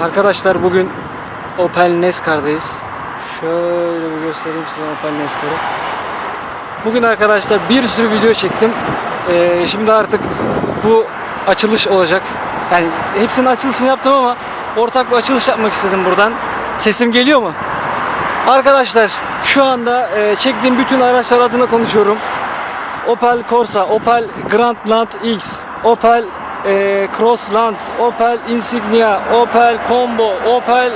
Arkadaşlar bugün Opel Nescar'dayız. Şöyle bir göstereyim size Opel Nescar'ı. Bugün arkadaşlar bir sürü video çektim. Ee, şimdi artık bu açılış olacak. Yani hepsinin açılışını yaptım ama ortak bir açılış yapmak istedim buradan. Sesim geliyor mu? Arkadaşlar şu anda e, çektiğim bütün araçlar adına konuşuyorum. Opel Corsa, Opel Grandland X, Opel e, Crossland, Opel Insignia, Opel Combo, Opel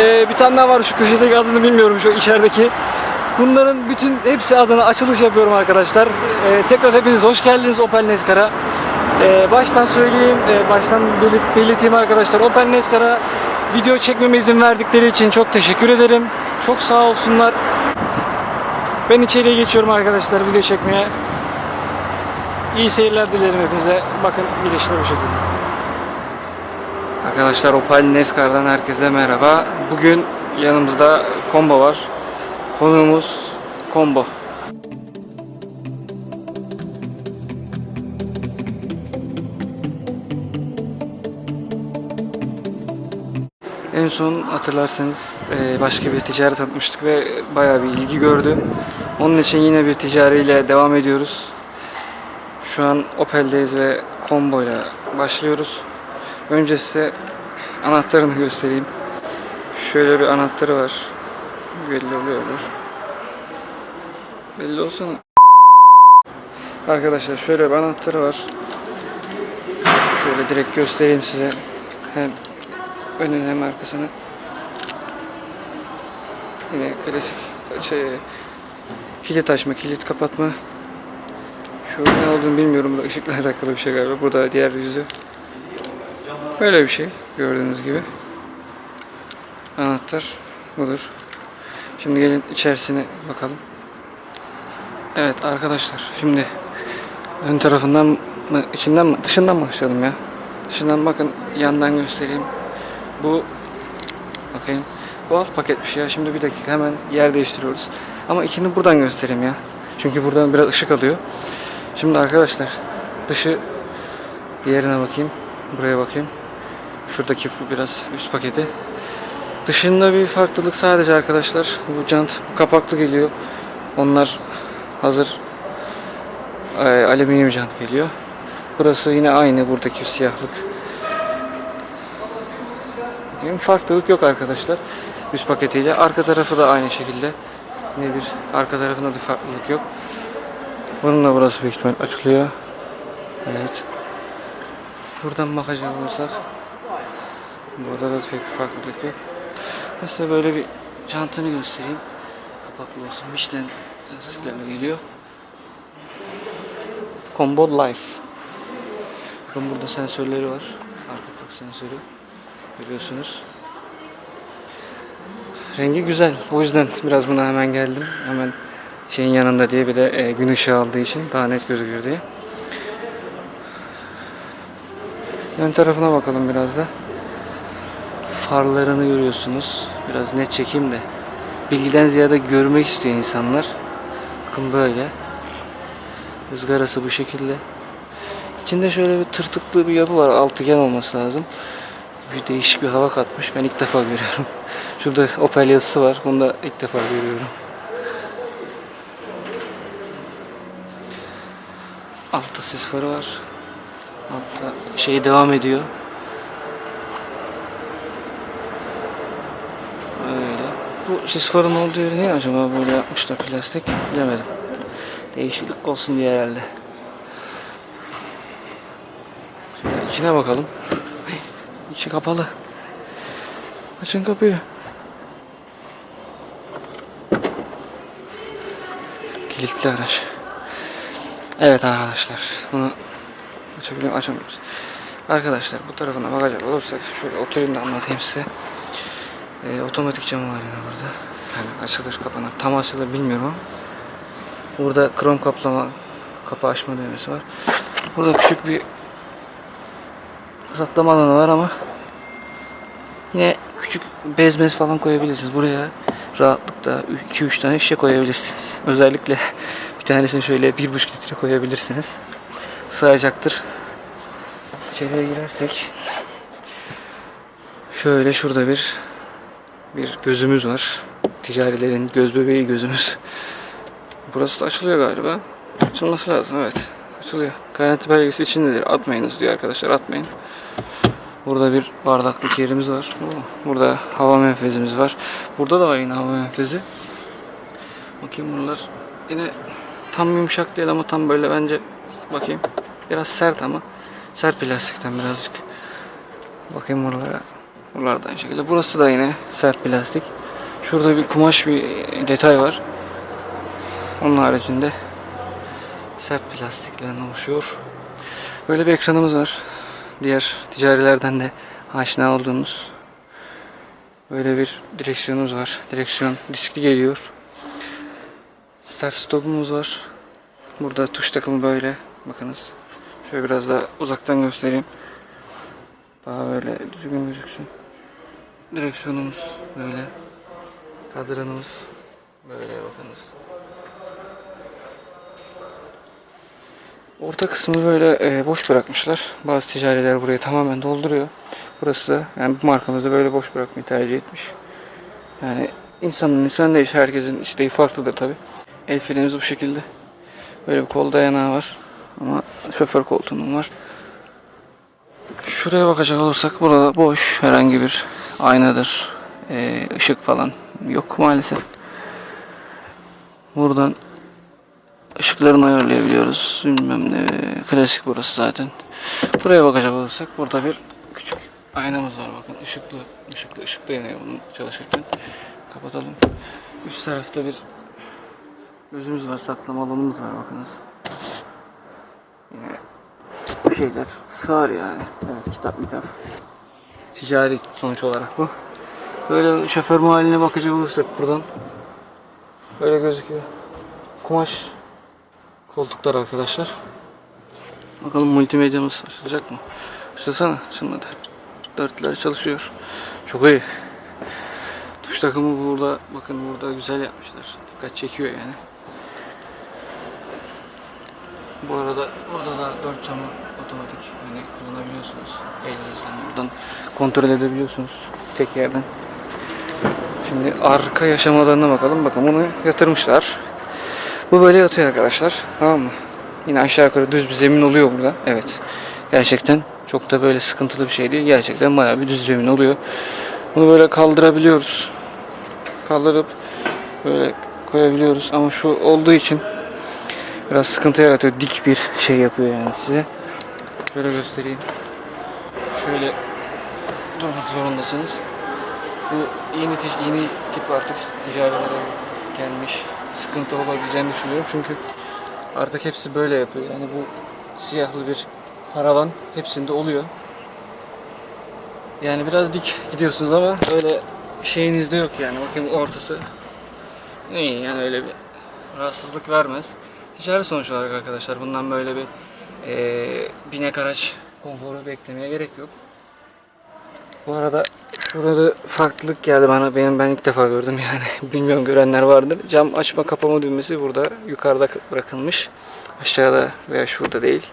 e, bir tane daha var şu köşedeki adını bilmiyorum şu içerideki. Bunların bütün hepsi adına açılış yapıyorum arkadaşlar. E, tekrar hepiniz hoş geldiniz Opel Nescar'a. E, baştan söyleyeyim, e, baştan belirt- belirteyim arkadaşlar. Opel Nescar'a video çekmeme izin verdikleri için çok teşekkür ederim. Çok sağ olsunlar. Ben içeriye geçiyorum arkadaşlar video çekmeye. İyi seyirler dilerim hepinize. Bakın girişler bu şekilde. Arkadaşlar Opel Nescar'dan herkese merhaba. Bugün yanımızda Combo var. Konuğumuz Combo. En son hatırlarsanız e, başka bir ticaret atmıştık ve bayağı bir ilgi gördü. Onun için yine bir ticariyle devam ediyoruz. Şu an Opel'deyiz ve Combo ile başlıyoruz. Önce size anahtarını göstereyim. Şöyle bir anahtarı var. Belli oluyordur. Belli olsun. Arkadaşlar şöyle bir anahtarı var. Şöyle direkt göstereyim size. Hem önünü hem arkasını. Yine klasik şey, kilit açma, kilit kapatma. Şu ne olduğunu bilmiyorum. Burada ışıkla alakalı bir şey galiba. Burada diğer yüzü. Böyle bir şey gördüğünüz gibi. Anahtar budur. Şimdi gelin içerisine bakalım. Evet arkadaşlar şimdi ön tarafından mı içinden mi dışından mı başlayalım ya? Dışından bakın yandan göstereyim. Bu bakayım. Bu alt paketmiş ya. Şimdi bir dakika hemen yer değiştiriyoruz. Ama ikini buradan göstereyim ya. Çünkü buradan biraz ışık alıyor. Şimdi arkadaşlar dışı bir yerine bakayım. Buraya bakayım. Şuradaki biraz üst paketi. Dışında bir farklılık sadece arkadaşlar. Bu jant bu kapaklı geliyor. Onlar hazır e, alüminyum jant geliyor. Burası yine aynı buradaki siyahlık. Bir farklılık yok arkadaşlar. Üst paketiyle. Arka tarafı da aynı şekilde. Ne bir arka tarafında da farklılık yok. Bununla burası büyük ihtimal açılıyor. Evet. Buradan bakacak olursak burada da pek bir farklılık yok. Mesela böyle bir çantını göstereyim. Kapaklı olsun. Michelin lastiklerle geliyor. Combo Life. Bakın burada sensörleri var. Arka park sensörü. Görüyorsunuz. Rengi güzel. O yüzden biraz buna hemen geldim. Hemen şeyin yanında diye bir de e, gün ışığı aldığı için daha net gözükür diye. Ön tarafına bakalım biraz da. Farlarını görüyorsunuz. Biraz net çekeyim de. Bilgiden ziyade görmek isteyen insanlar. Bakın böyle. Izgarası bu şekilde. İçinde şöyle bir tırtıklı bir yapı var. Altıgen olması lazım. Bir değişik bir hava katmış. Ben ilk defa görüyorum. Şurada Opel yazısı var. Bunu da ilk defa görüyorum. Altta sis farı var. Altta şey devam ediyor. Öyle. Bu sis farın olduğu yeri niye acaba böyle yapmışlar plastik? Bilemedim. Değişiklik olsun diye herhalde. Şöyle içine bakalım. İçi kapalı. Açın kapıyı. Kilitli araç. Evet arkadaşlar. Bunu açabiliyor açamıyoruz. Arkadaşlar bu tarafına bakacak olursak şöyle oturayım da anlatayım size. Ee, otomatik camı var yine burada. Yani açılır kapanır. Tam açılır bilmiyorum ama. Burada krom kaplama kapı açma düğmesi var. Burada küçük bir saklama alanı var ama yine küçük bez bez falan koyabilirsiniz. Buraya rahatlıkla 2-3 tane şişe koyabilirsiniz. Özellikle tanesini şöyle 1,5 litre koyabilirsiniz. Sığacaktır. İçeriye girersek Şöyle şurada bir bir gözümüz var. Ticarilerin göz bebeği gözümüz. Burası da açılıyor galiba. Açılması lazım evet. Açılıyor. Kaynatı belgesi içindedir. Atmayınız diyor arkadaşlar. Atmayın. Burada bir bardaklık yerimiz var. Burada hava menfezimiz var. Burada da yine hava menfezi. Bakayım buralar yine tam yumuşak değil ama tam böyle bence bakayım. Biraz sert ama. Sert plastikten birazcık. Bakayım buralara. Buralar da aynı şekilde. Burası da yine sert plastik. Şurada bir kumaş bir detay var. Onun haricinde sert plastiklerden oluşuyor. Böyle bir ekranımız var. Diğer ticarilerden de aşina olduğumuz. Böyle bir direksiyonumuz var. Direksiyon diskli geliyor. Start stopumuz var. Burada tuş takımı böyle. Bakınız. Şöyle biraz daha uzaktan göstereyim. Daha böyle düzgün gözüksün. Direksiyonumuz böyle. Kadranımız böyle bakınız. Orta kısmı böyle e, boş bırakmışlar. Bazı ticariler burayı tamamen dolduruyor. Burası da yani bu markamız da böyle boş bırakmayı tercih etmiş. Yani insanın insan değişi herkesin isteği farklıdır tabi. El frenimiz bu şekilde. Böyle bir kol dayanağı var. Ama şoför koltuğunun var. Şuraya bakacak olursak burada boş herhangi bir aynadır, e, ışık falan yok maalesef. Buradan ışıklarını ayarlayabiliyoruz. Bilmem ne. Klasik burası zaten. Buraya bakacak olursak burada bir küçük aynamız var bakın. Işıklı, ışıklı yanıyor bunun çalışırken. Kapatalım. Üst tarafta bir gözümüz var, saklama alanımız var bakınız. Yine bu şeyler sığar yani. Evet kitap mitap. Ticari sonuç olarak bu. Böyle şoför mahalline bakacak olursak buradan böyle gözüküyor. Kumaş koltuklar arkadaşlar. Bakalım multimedyamız açılacak mı? Açılsana. Açılmadı. Dörtler çalışıyor. Çok iyi. Tuş takımı burada bakın burada güzel yapmışlar. Dikkat çekiyor yani. Bu arada burada da dört camı otomatik yani kullanabiliyorsunuz. Elinizden buradan kontrol edebiliyorsunuz tek yerden. Şimdi arka yaşam alanına bakalım. Bakın bunu yatırmışlar. Bu böyle yatıyor arkadaşlar. Tamam mı? Yine aşağı yukarı düz bir zemin oluyor burada. Evet. Gerçekten çok da böyle sıkıntılı bir şey değil. Gerçekten bayağı bir düz zemin oluyor. Bunu böyle kaldırabiliyoruz. Kaldırıp böyle koyabiliyoruz. Ama şu olduğu için biraz sıkıntı yaratıyor. Dik bir şey yapıyor yani size. Şöyle göstereyim. Şöyle durmak zorundasınız. Bu yeni yeni tip artık ticaretlere gelmiş sıkıntı olabileceğini düşünüyorum çünkü artık hepsi böyle yapıyor. Yani bu siyahlı bir paravan hepsinde oluyor. Yani biraz dik gidiyorsunuz ama öyle şeyiniz de yok yani. Bakın ortası iyi yani öyle bir rahatsızlık vermez. Ticari sonuç olarak arkadaşlar bundan böyle bir eee binek araç konforu beklemeye gerek yok. Bu arada şurada farklılık geldi bana. Benim ben ilk defa gördüm yani. Bilmiyorum görenler vardır. Cam açma kapama düğmesi burada yukarıda bırakılmış. Aşağıda veya şurada değil.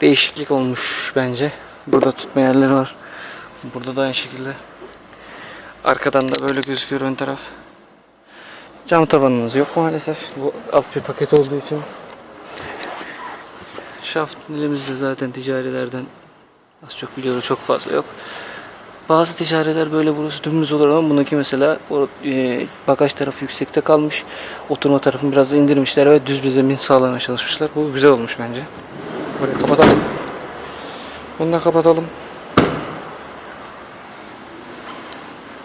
Değişiklik olmuş bence. Burada tutma yerleri var. Burada da aynı şekilde. Arkadan da böyle gözüküyor ön taraf. Cam tavanımız yok maalesef. Bu alt bir paket olduğu için. Şaft elimizde zaten ticarilerden az çok biliyoruz çok fazla yok. Bazı ticareler böyle burası dümdüz olur ama bununki mesela o, e, bagaj tarafı yüksekte kalmış. Oturma tarafını biraz da indirmişler ve düz bir zemin sağlamaya çalışmışlar. Bu güzel olmuş bence. Burayı kapatalım. Bunu da kapatalım.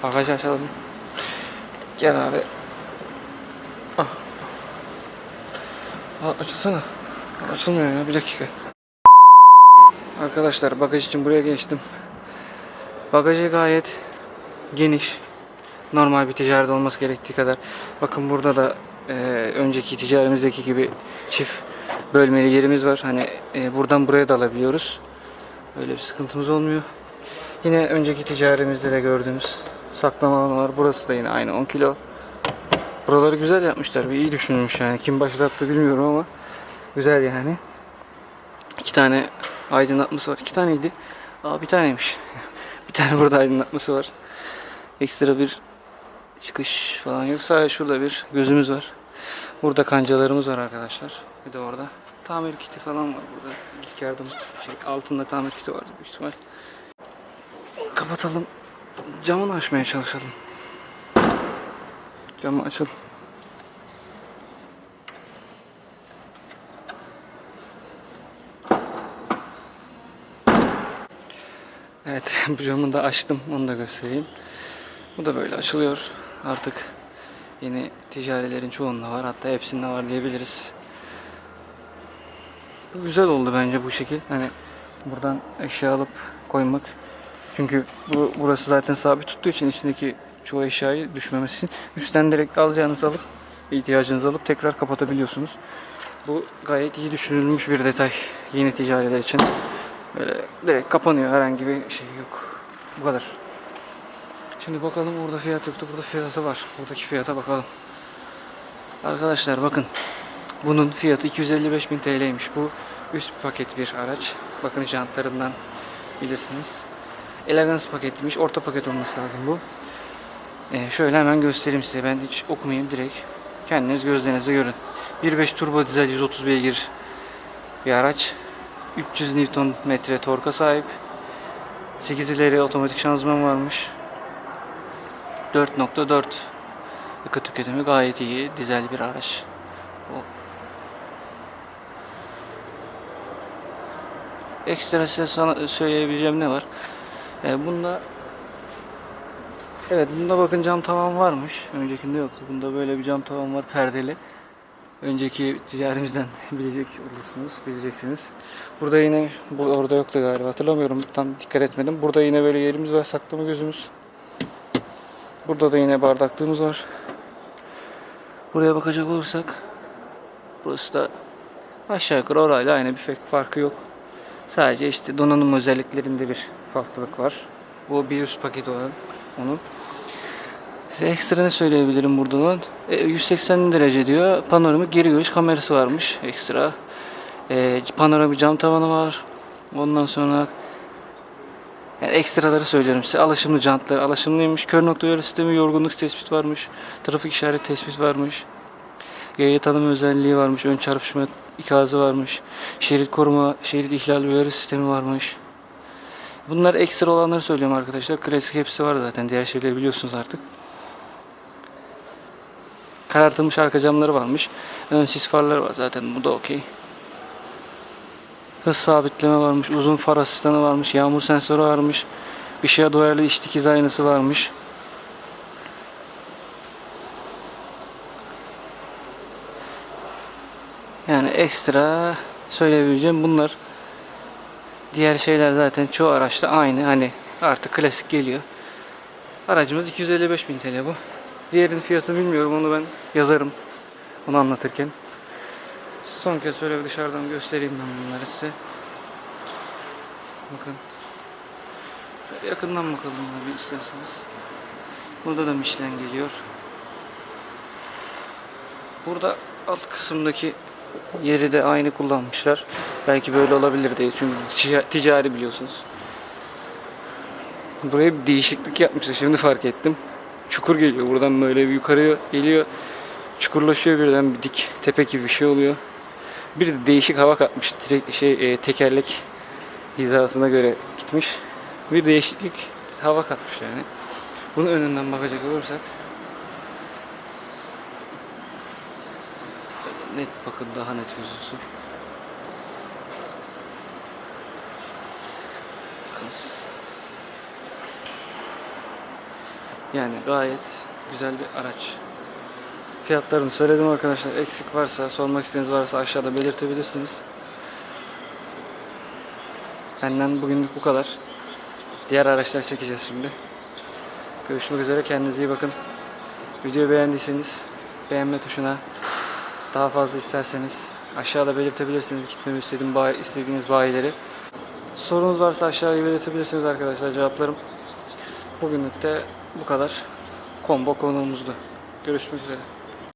Bagajı açalım. Gel abi. Açılsana. Açılmıyor ya bir dakika. Arkadaşlar bagaj için buraya geçtim. Bagajı gayet geniş. Normal bir ticarede olması gerektiği kadar. Bakın burada da e, önceki ticaremizdeki gibi çift bölmeli yerimiz var. Hani e, buradan buraya da alabiliyoruz. Öyle bir sıkıntımız olmuyor. Yine önceki ticaremizde de gördüğümüz saklama alanı var. Burası da yine aynı 10 kilo. Buraları güzel yapmışlar. İyi düşünülmüş yani. Kim başlattı bilmiyorum ama güzel yani. İki tane aydınlatması var. İki taneydi. Aa bir taneymiş. bir tane burada aydınlatması var. Ekstra bir çıkış falan yok. Sadece şurada bir gözümüz var. Burada kancalarımız var arkadaşlar. Bir de orada. Tamir kiti falan var burada. İlk yardım şey, altında tamir kiti vardı büyük ihtimal. Kapatalım. Camını açmaya çalışalım. Camı açıl. Evet bu camı da açtım. Onu da göstereyim. Bu da böyle açılıyor. Artık yeni ticarilerin çoğunda var. Hatta hepsinde var diyebiliriz. Bu güzel oldu bence bu şekil. Hani buradan eşya alıp koymak. Çünkü bu burası zaten sabit tuttuğu için içindeki çoğu eşyayı düşmemesi için üstten direkt alacağınızı alıp ihtiyacınızı alıp tekrar kapatabiliyorsunuz. Bu gayet iyi düşünülmüş bir detay yeni ticariler için. Böyle direkt kapanıyor herhangi bir şey yok. Bu kadar. Şimdi bakalım orada fiyat yoktu. Burada fiyatı var. Buradaki fiyata bakalım. Arkadaşlar bakın. Bunun fiyatı 255.000 TL'ymiş. Bu üst paket bir araç. Bakın jantlarından bilirsiniz. Elegance paketmiş. Orta paket olması lazım bu. Ee, şöyle hemen göstereyim size. Ben hiç okumayayım direkt. Kendiniz gözlerinizle görün. 1.5 turbo dizel 130 beygir bir araç. 300 Newton metre torka sahip. 8 ileri otomatik şanzıman varmış. 4.4 yakıt tüketimi gayet iyi. Dizel bir araç. Ekstra size sana söyleyebileceğim ne var? Ee, bunda Evet bunda bakın cam tavan varmış. Öncekinde yoktu. Bunda böyle bir cam tavan var perdeli. Önceki ticarimizden bilecek olursunuz, bileceksiniz. Burada yine bu orada yoktu galiba. Hatırlamıyorum. Tam dikkat etmedim. Burada yine böyle yerimiz var, saklama gözümüz. Burada da yine bardaklığımız var. Buraya bakacak olursak burası da aşağı yukarı orayla aynı bir farkı yok. Sadece işte donanım özelliklerinde bir farklılık var. Bu bir üst paket olan onun. Size ekstra ne söyleyebilirim buradan? E, 180 derece diyor. Panoramik geri görüş kamerası varmış ekstra. E, panoramik cam tavanı var. Ondan sonra yani ekstraları söylüyorum size. Alaşımlı jantlar alaşımlıymış. Kör nokta uyarı sistemi, yorgunluk tespit varmış. Trafik işaret tespit varmış. Yaya tanım özelliği varmış. Ön çarpışma ikazı varmış. Şerit koruma, şerit ihlal uyarı sistemi varmış. Bunlar ekstra olanları söylüyorum arkadaşlar. Klasik hepsi var zaten. Diğer şeyleri biliyorsunuz artık. Karartılmış arka camları varmış. Ön sis farları var zaten. Bu da okey. Hız sabitleme varmış. Uzun far asistanı varmış. Yağmur sensörü varmış. Işığa duyarlı iç dikiz aynası varmış. Yani ekstra söyleyebileceğim bunlar. Diğer şeyler zaten çoğu araçta aynı. Hani artık klasik geliyor. Aracımız 255.000 TL bu. Diğerinin fiyatını bilmiyorum. Onu ben yazarım. Onu anlatırken. Son kez şöyle dışarıdan göstereyim ben bunları size. Bakın. Yakından bakalım bir isterseniz. Burada da Michelin geliyor. Burada alt kısımdaki yeri de aynı kullanmışlar. Belki böyle olabilir diye. Çünkü tica- ticari biliyorsunuz. Buraya bir değişiklik yapmışlar. Şimdi fark ettim. Çukur geliyor. Buradan böyle bir yukarıya geliyor. Çukurlaşıyor birden bir dik tepe gibi bir şey oluyor. Bir de değişik hava katmış. Direkt şey e, tekerlek hizasına göre gitmiş. Bir değişiklik hava katmış yani. Bunun önünden bakacak olursak net bakın daha net gözüksün. Bakınız. Yani gayet güzel bir araç. Fiyatlarını söyledim arkadaşlar. Eksik varsa, sormak istediğiniz varsa aşağıda belirtebilirsiniz. Benden bugünlük bu kadar. Diğer araçlar çekeceğiz şimdi. Görüşmek üzere. Kendinize iyi bakın. Videoyu beğendiyseniz beğenme tuşuna daha fazla isterseniz aşağıda belirtebilirsiniz gitmemi istediğim bayi, istediğiniz bayileri. Sorunuz varsa aşağıya belirtebilirsiniz arkadaşlar cevaplarım. Bugünlük de bu kadar. Combo konuğumuzdu. Görüşmek üzere.